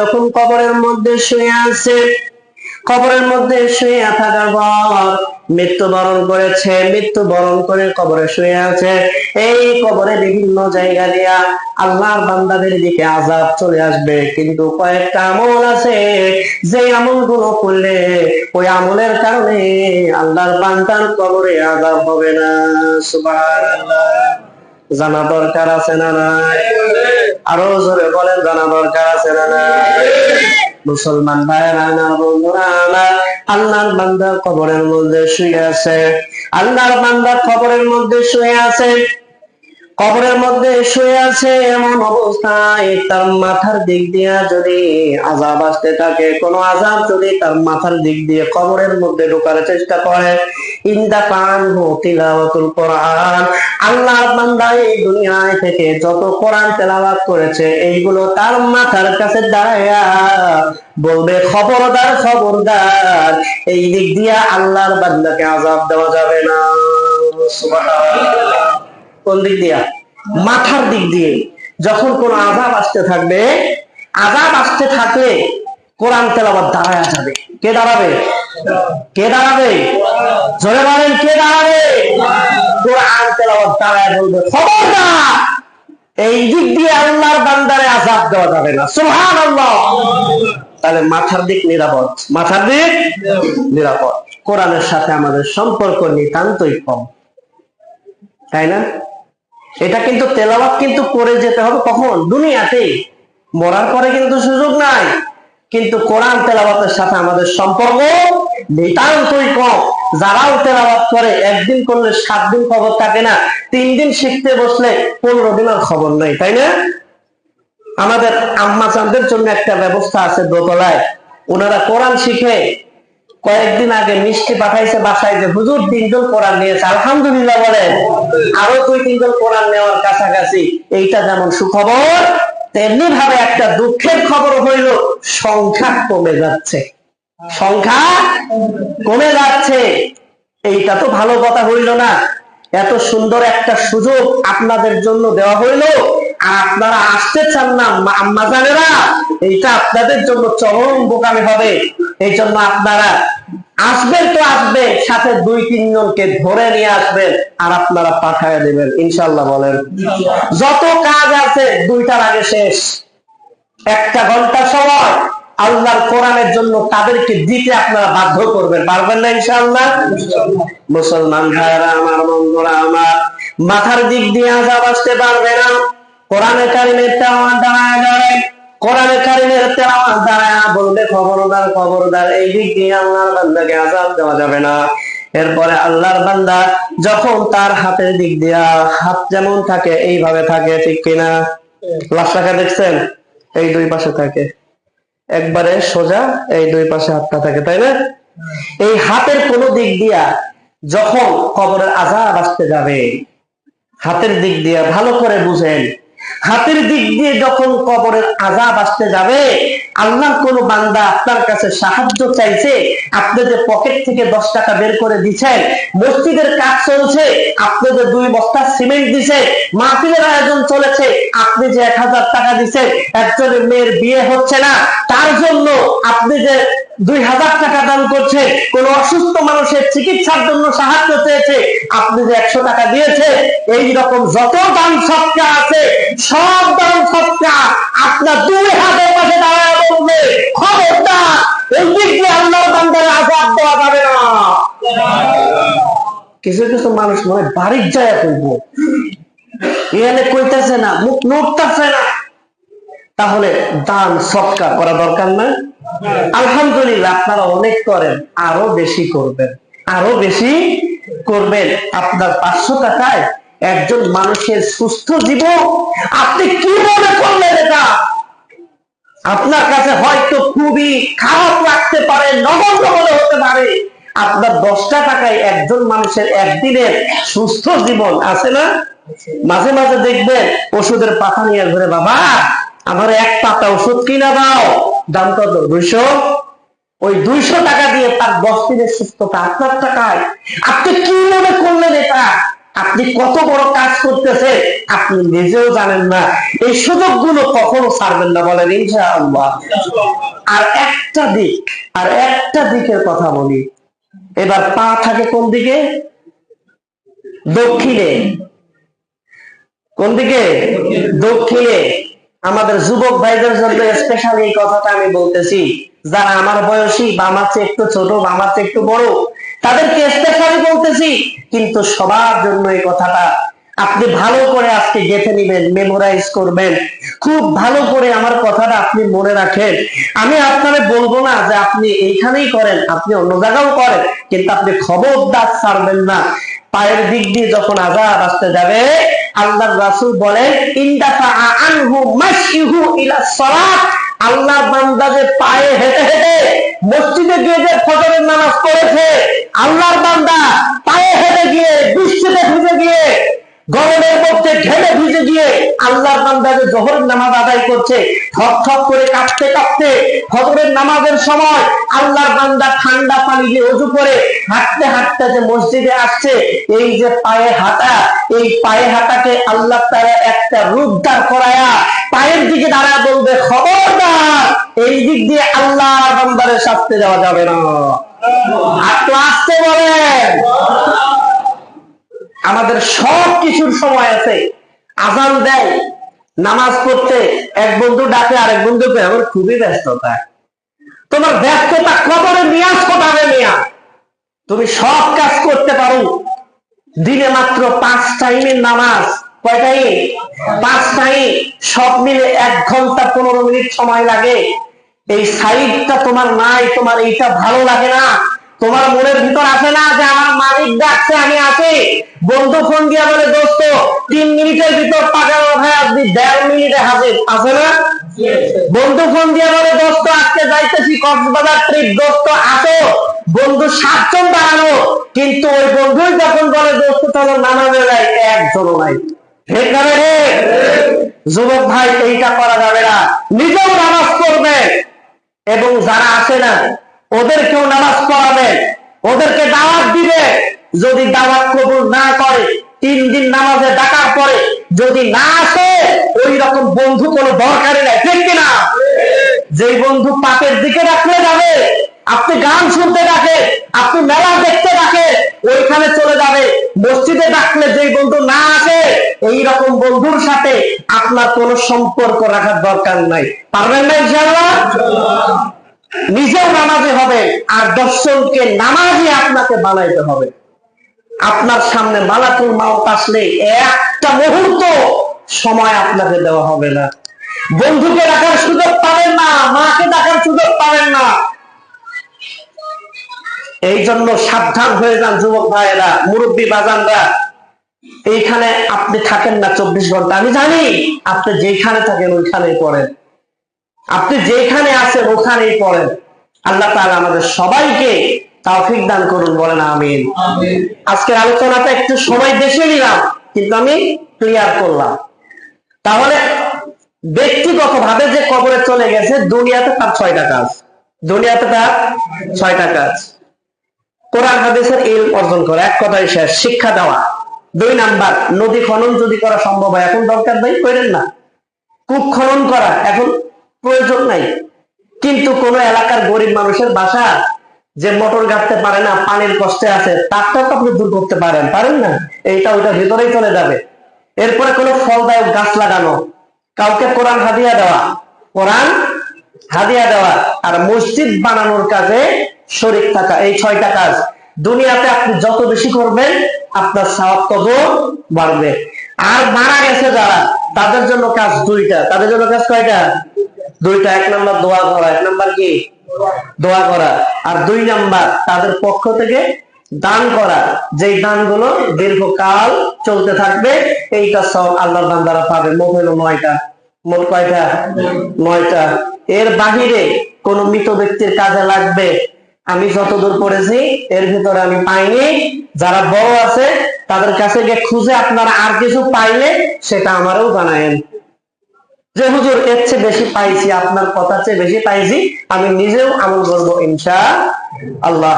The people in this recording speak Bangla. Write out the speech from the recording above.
যখন কবরের মধ্যে শুয়ে আছে, কবরের মধ্যে শুয়ে থাকার পর মৃত্যুবরণ করেছে, মৃত্যুবরণ করে কবরে শুয়ে আছে। এই কবরে বিভিন্ন জায়গা দিয়া আল্লাহর বান্দাদের দিকে আজাব চলে আসবে। কিন্তু কয়েকটা আমল আছে যে আমলগুলো করলে ওই আমলের কারণে আল্লাহর বান্দার কবরে আজাব হবে না। সুবহানাল্লাহ। জানা দরকার আছে না নাই? আরও জোরে বলেন, জানা দরকার আছে না মুসলমান ভাইরা না, বন্ধুরা আমার আল্লাহর বান্দার কবরের মধ্যে শুয়ে আছে। আল্লাহর বান্দার কবরের মধ্যে শুয়ে আছে। কবরের মধ্যে শুয়ে আছে এমন অবস্থায় তার মাথার দিক দিয়ে যদি আজাব আসতে থাকে, কোন আজাব যদি তার মাথার দিক দিয়ে কবরের মধ্যে ঢোকার চেষ্টা করে, ইন্দা কান তিলাওয়াতুল কোরআন। আল্লাহর বান্দা এই দুনিয়ায় থেকে যত কোরআন তেলাওয়াত করেছে, এইগুলো তার মাথার কাছে দাঁড়ায়া বলবে, খবরদার খবরদার, এই দিক দিয়ে আল্লাহর বান্দাকে আজাব দেওয়া যাবে না। সুবহানাল্লাহ। কোন দিক দিয়া? মাথার দিক দিয়ে যখন কোন আজাব আসতে থাকবে আজাব আসতে থাকলে কোরআন তেলাবাদ দাঁড়ায় যাবে। কে দাঁড়াবে? কে দাঁড়াবে? জোরে বলেন, কে দাঁড়াবে? কোরআন তেলাবাদ দাঁড়ায় বলবে, খবরদার! এই দিক দিয়ে আল্লাহর বান্দারে আজাব দেওয়া যাবে না। সুবহানাল্লাহ! তাহলে মাথার দিক নিরাপদ। মাথার দিক নিরাপদ। কোরআনের সাথে আমাদের সম্পর্ক নিতান্তই কম। তাই না? এটা কিন্তু তেলাওয়াত কিন্তু করে যেতে হবে কখন? দুনিয়াতেই। মরার পরে কিন্তু সুযোগ নাই। কিন্তু কোরআন তেলাওয়াতের সাথে আমাদের সম্পর্ক নিতান্তই কম। যারাও তেলাওয়াত করে, একদিন করলে সাত দিন খবর থাকে না। তিন দিন শিখতে বসলে পনেরো দিনের খবর নেই, তাই না? আমাদের আম্মা চানদের জন্য একটা ব্যবস্থা আছে দোতলায়। ওনারা কোরআন শিখে কয়েকদিন আগে মিষ্টি পাঠাইছে বাসায় যে, হুজুর তিনজন কোরআন নিয়েছে। আলহামদুলিল্লাহ বলেন, আরও দুই তিনজন কোরআন নেওয়ার কাছাকাছি এইটা যেমন সুখবর, তেমনি ভাবে একটা দুঃখের খবর হইল, সংখ্যা কমে যাচ্ছে। সংখ্যা কমে যাচ্ছে। এইটা তো ভালো কথা হইল না। এত সুন্দর একটা সুযোগ আপনাদের জন্য দেওয়া হইল। আর আপনারা আসতে চান না আম্মা জানেরা, এইটা আপনাদের জন্য চরম বোকামি হবে। এই জন্য আপনারা আসবেন তো আসবে সাথে দুই, তিনজনকে ধরে নিয়ে আসবেন, আর আপনারা পাঠায় দেবেন ইনশাল্লাহ বলেন। যত কাজ আছে, দুইটার আগে শেষ। একটা ঘণ্টা সময় আল্লাহর কোরআনের জন্য তাদেরকে দিতে আপনারা বাধ্য করবেন। পারবেন না, ইনশাআল্লাহ? মুসলমান ভাইরা আমার বন্ধুরা, আমার মাথার দিক দিয়ে আজাব আসতে পারবে না। কোরআনে কারিমের তেলাওয়াত দাঁড়ায় যাবে কোরআনে কারিমের তেলাওয়াত দাঁড়ায় বলবে খবরদার খবরদার, এই দিক দিয়ে আল্লাহর বান্দাকে আজাব দেওয়া যাবে না। এরপরে আল্লাহর বান্দা যখন তার হাতের দিক দিয়া হাত যেমন থাকে, এইভাবে থাকে, ঠিক কিনা? লাশ রাখা দেখছেন? এই দুই পাশে থাকে। একবারে সোজা, এই দুই পাশে হাতটা থাকে, তাই না? এই হাতের কোন দিক দিয়া যখন কবরের আজাব আসতে যাবে, হাতের দিক দিয়া ভালো করে বুঝেন হাতের দিক দিয়ে যখন কবরের আজাব আসতে যাবে, আল্লাহর কোন বান্দা আপনার কাছে সাহায্য চাইছে, আপনি যে পকেট থেকে দশ টাকা বের করে দিচ্ছেন, মসজিদের কাজ চলছে, আপনি যে দুই বস্তা সিমেন্ট দিছে মাহফিলের আয়োজন চলেছে, আপনি যে এক হাজার টাকা দিচ্ছেন, একজনের মেয়ের বিয়ে হচ্ছে না, তার জন্য আপনি যে দুই হাজার টাকা দান করছে। কোন অসুস্থ মানুষের চিকিৎসার জন্য সাহায্য চেয়েছে। আপনি যে একশো টাকা দিয়েছে এই রকম যত দান সৎকা আছে, সব দান সৎকা আপনার দুই হাতের পাশে দাঁড়ায় বলবে আল্লাহ আজাদ দেওয়া যাবে না। কিছু কিছু মানুষ মনে বাড়ির যায় করব এখানে কইতেছে না, মুখ নড়তেছে না। তাহলে দান সৎকা করা দরকার না। আলহামদুলিল্লাহ, আপনারা অনেক করেন, আরও বেশি করবেন। আরও বেশি করবেন। আপনার পাঁচশো টাকায় একজন মানুষের সুস্থ জীবন, আপনি কি মনে করলেন এটা? আপনার কাছে হয়তো খুবই খারাপ লাগতে পারে, নগণ্য মনে হতে পারে। আপনার দশটা টাকায় একজন মানুষের একদিনের সুস্থ জীবন আছে না? মাঝে মাঝে দেখবেন ওষুধের পাতা নিয়ে ঘুরে, বাবা আমার এক পাতা ওষুধ কিনা দাও। দাম কত দুইশো। ওই দুইশো টাকা দিয়ে তার দশ দিনের সুস্থতা আপনার টাকায়। আপনি কি মনে করলেন এটা? আপনি কত বড় কাজ করতেছে আপনি নিজেও জানেন না। এই সুযোগগুলো কখনো ছাড়বেন না বলেন, ইনশাআল্লাহ। আর একটা দিক, আর একটা দিকের কথা বলি। এবার পা থাকে কোন দিকে? দক্ষিণে। কোন দিকে? দক্ষিণে। আমাদের যুবক ভাইদের জন্য স্পেশালি এই কথাটা আমি বলতেছি। যারা আমার বয়সী বা আমার চেয়ে একটু ছোট বা আমার চেয়ে একটু বড়, তাদেরকে স্পেশালি বলতেছি। কিন্তু সবার জন্য এই কথাটা আপনি ভালো করে আজকে গেঁথে নিবেন মেমোরাইজ করবেন। খুব ভালো করে আমার কথাটা আপনি মনে রাখেন। আমি আপনারে বলব না যে আপনি এইখানেই করেন, আপনি অন্য জায়গাও করেন, কিন্তু আপনি খবরদার ছাড়বেন না। পায়ের দিক দিয়ে যখন আজাদ আসতে যাবে আল্লাহ রাসূল বলেন ইনদাফা আনহু মাশইহু ইলা সালাত। আল্লাহ বান্দা যে পায়ে হেঁটে হেঁটে মসজিদে গিয়ে যে ফজরের নামাজ পড়েছে, আল্লাহর বান্দা পায়ে হেঁটে গিয়ে বৃষ্টিতে ভিজে গিয়ে, গরমের মধ্যে ঘেমে ভিজে গিয়ে আল্লাহর বান্দা যে জোহরের নামাজ আদায় করছে, ঠক ঠক করে কাঁপতে কাঁপতে ফজরের নামাজের সময় আল্লাহর বান্দা ঠান্ডা পানি দিয়ে অজু করে হাঁটতে হাঁটতে যে মসজিদে আসছে, এই যে পায়ে হাঁটা এই পায়ে হাঁটাকে আল্লাহ তারা একটা রূপ দাঁড় করায়া পায়ের দিকে দাঁড়া বলবে, খবরদার, এই দিক দিয়ে আল্লাহর বান্দারের শাস্তি দেওয়া যাবে না। আসতে বলেন। আমাদের সব কিছুর সময় আছে। আজান দেয়, নামাজ পড়তে এক বন্ধু ডাকে, আরেক বন্ধুকে আমার খুবই ব্যস্ততা। তোমার ব্যস্ততা কবরে নিয়াজ কোথাবে নিয়া তুমি সব কাজ করতে পারো। দিনে মাত্র পাঁচ টাইমের নামাজ। কয় টাইম পাঁচ টাইম সব মিলে এক ঘণ্টা পনেরো মিনিট সময় লাগে। এই সাইডটা তোমার নাই তোমার এইটা ভালো লাগে না। তোমার মনের ভিতর আসে না যে আমার মালিক ডাকছে আমি আছি। বন্ধু ফোন দিয়া বলে দোস্ত তিন মিনিটের ভিতর টাকা ভাই আপনি দেড় মিনিটে হাজির। আছে না? বন্ধু ফোন দিয়া বলে দোস্ত আজকে যাইতেছি কক্সবাজার ট্রিপ দোস্ত আসো। বন্ধু সাতজন দাঁড়ানো কিন্তু ওই বন্ধুই যখন বলে, দোস্ত চলো নামাজে যাই একজনও নাই। যুবক ভাই, এইটা করা যাবে না। নিজেও নামাজ পড়বে। এবং যারা আসে না, ওদেরকেও নামাজ পড়াবে। ওদেরকে দাওয়াত দিবে। যদি দাওয়াত কবুল না করে, তিন দিন নামাজে ডাকার পরে যদি না আসে ওই রকম বন্ধু কোনো দরকারই নাই। ঠিক কিনা? যে বন্ধু পাপের দিকে রাখলে যাবে আপনি গান শুনতে ডাকে, আপনি মেলা দেখতে ডাকে, ওইখানে চলে যাবে। মসজিদে ডাকলে যেই বন্ধু না আসে এই রকম বন্ধুর সাথে আপনার কোনো সম্পর্ক রাখার দরকার নাই। পারবেন না ইনশাআল্লাহ? নিজেও নামাজে হবে, আর দর্শনকে নামাজে আপনাকে বানাইতে হবে। আপনার সামনে মালাকুল মাউত আসলে একটা মুহূর্ত সময় আপনাকে দেওয়া হবে না। বন্ধুকে রাখার সুযোগ পাবেন না মাকে এই জন্য সাবধান হয়ে যান যুবক ভাইয়েরা মুরব্বী বাজানরা। এইখানে আপনি থাকেন না চব্বিশ ঘণ্টা। আমি জানি আপনি যেখানে থাকেন ওইখানেই পড়েন। আপনি যেখানে আছেন ওখানেই পড়েন। আল্লাহ তাআলা আমাদের সবাইকে তাওফিক দান করুন বলেন আমিন। আজকের আলোচনাটা একটু সময় বেশি নিলাম কিন্তু আমি ক্লিয়ার করলাম। তাহলে ব্যক্তিগত ভাবে যে কবরে চলে গেছে দুনিয়াতে তার ছয়টা কাজ। দুনিয়াতে তার ছয়টা কাজ। কোরআন, হাদিসের ইল অর্জন করা, এক কথায় শেষ, শিক্ষা দেওয়া। দুই নাম্বার, নদী খনন যদি করা সম্ভব হয়, এখন দরকার নেই করেন না। কূপ খনন করা এখন প্রয়োজন নাই। কিন্তু কোন এলাকার গরিব মানুষের বাসা যে মোটর গাঁথতে পারে না, পানির কষ্টে আছে, তারটাও তো আপনি দূর করতে পারেন পারেন না? এইটা ওইটার ভিতরেই চলে যাবে। এরপরে কোনো ফলদায়ক গাছ লাগানো, কাউকে কোরআন হাদিয়া দেওয়া। কোরআন হাদিয়া দেওয়া আর মসজিদ বানানোর কাজে শরিক থাকা, এই ছয়টা কাজ। দুনিয়াতে আপনি যত বেশি করবেন, আপনার সাওয়াব তত বাড়বে। আর মারা গেছে যারা, তাদের জন্য কাজ দুইটা। তাদের জন্য কাজ কয়টা? দুইটা। এক নাম্বার দোয়া করা। এক নাম্বার কি? দোয়া করা। আর দুই নাম্বার, তাদের পক্ষ থেকে দান করা। যেই দানগুলো দীর্ঘকাল চলতে থাকবে, এইটা সব আল্লাহর বান্দারা পাবে। মোট হলো নয়টা। মোট কয়টা? নয়টা। এর বাহিরে কোন মৃত ব্যক্তির কাজে লাগবে। আমি যতদূর পড়েছি, এর ভিতরে আমি পাইনি। যারা বড় আছে, তাদের কাছে গিয়ে খুঁজে আপনারা আর কিছু পাইলে সেটা আমারও জানায়েন। যে হুজুর, এর চেয়ে বেশি পাইছি, আপনার কথা চেয়ে বেশি পাইছি, আমি নিজেও আমল করব, ইনশা আল্লাহ।